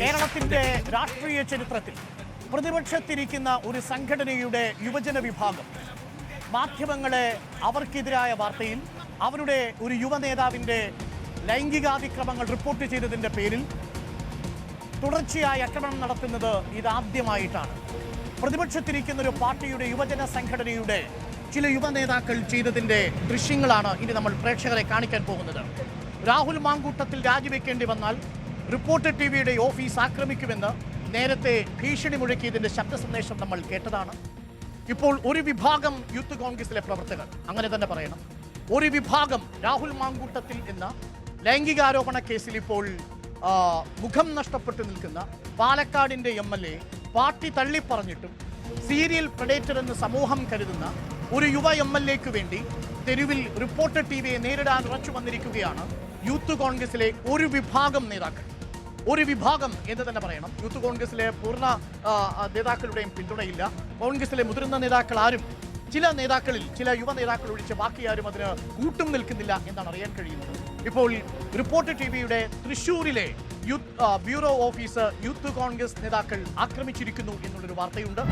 കേരളത്തിന്റെ രാഷ്ട്രീയ ചരിത്രത്തിൽ പ്രതിപക്ഷത്തിരിക്കുന്ന ഒരു സംഘടനയുടെ യുവജന വിഭാഗം. മാധ്യമങ്ങളെ അവർക്കെതിരായ വാർത്തയിൽ അവരുടെ ഒരു യുവ നേതാവിന്റെ ലൈംഗികാതിക്രമങ്ങൾ റിപ്പോർട്ട് ചെയ്തതിന്റെ പേരിൽ തുടർച്ചയായി ആക്രമണം നടത്തുന്നത് ഇതാദ്യമായിട്ടാണ്. പ്രതിപക്ഷത്തിരിക്കുന്ന ഒരു പാർട്ടിയുടെ യുവജന സംഘടനയുടെ ചില യുവ നേതാക്കൾ ചെയ്തതിന്റെ ദൃശ്യങ്ങളാണ് ഇനി നമ്മൾ പ്രേക്ഷകരെ കാണിക്കാൻ പോകുന്നത്. രാഹുൽ മാങ്കൂട്ടത്തിൽ രാജിവെക്കേണ്ടി വന്നാൽ റിപ്പോർട്ടർ ടി വിയുടെ ഓഫീസ് ആക്രമിക്കുമെന്ന് നേരത്തെ ഭീഷണി മുഴക്കിയതിന്റെ ശബ്ദ സന്ദേശം നമ്മൾ കേട്ടതാണ്. ഇപ്പോൾ ഒരു വിഭാഗം യൂത്ത് കോൺഗ്രസിലെ പ്രവർത്തകർ അങ്ങനെ തന്നെ പറയണം. ഒരു വിഭാഗം രാഹുൽ മാങ്കൂട്ടത്തിൽ എന്ന ലൈംഗികാരോപണ കേസിൽ ഇപ്പോൾ മുഖം നഷ്ടപ്പെട്ടു നിൽക്കുന്ന പാലക്കാടിന്റെ എം എൽ എ പാർട്ടി തള്ളിപ്പറഞ്ഞിട്ടും സീരിയൽ പ്രഡേറ്റർ എന്ന് സമൂഹം കരുതുന്ന ഒരു യുവ എം എൽ എക്ക് വേണ്ടി തെരുവിൽ റിപ്പോർട്ടർ ടി വിയെ നേരിടാൻ ഉറച്ചു വന്നിരിക്കുകയാണ് യൂത്ത് കോൺഗ്രസിലെ ഒരു വിഭാഗം നേതാക്കൾ. ഒരു വിഭാഗം എന്ന് തന്നെ പറയണം. യൂത്ത് കോൺഗ്രസിലെ പൂർണ നേതാക്കളുടെയും പിന്തുണയില്ല. കോൺഗ്രസിലെ മുതിർന്ന നേതാക്കൾ ആരും ചില നേതാക്കളിൽ ചില യുവ നേതാക്കൾ ഒഴിച്ച് ബാക്കി ആരും അതിന് കൂട്ടും നിൽക്കുന്നില്ല എന്നാണ് അറിയാൻ കഴിയുന്നത്. ഇപ്പോൾ റിപ്പോർട്ടർ ടി വിയുടെ തൃശൂരിലെ youth bureau office youth Congress നേതാക്കൾ ആക്രമിച്ചിരിക്കുന്നു എന്നുള്ളൊരു വാർത്തയുണ്ട്.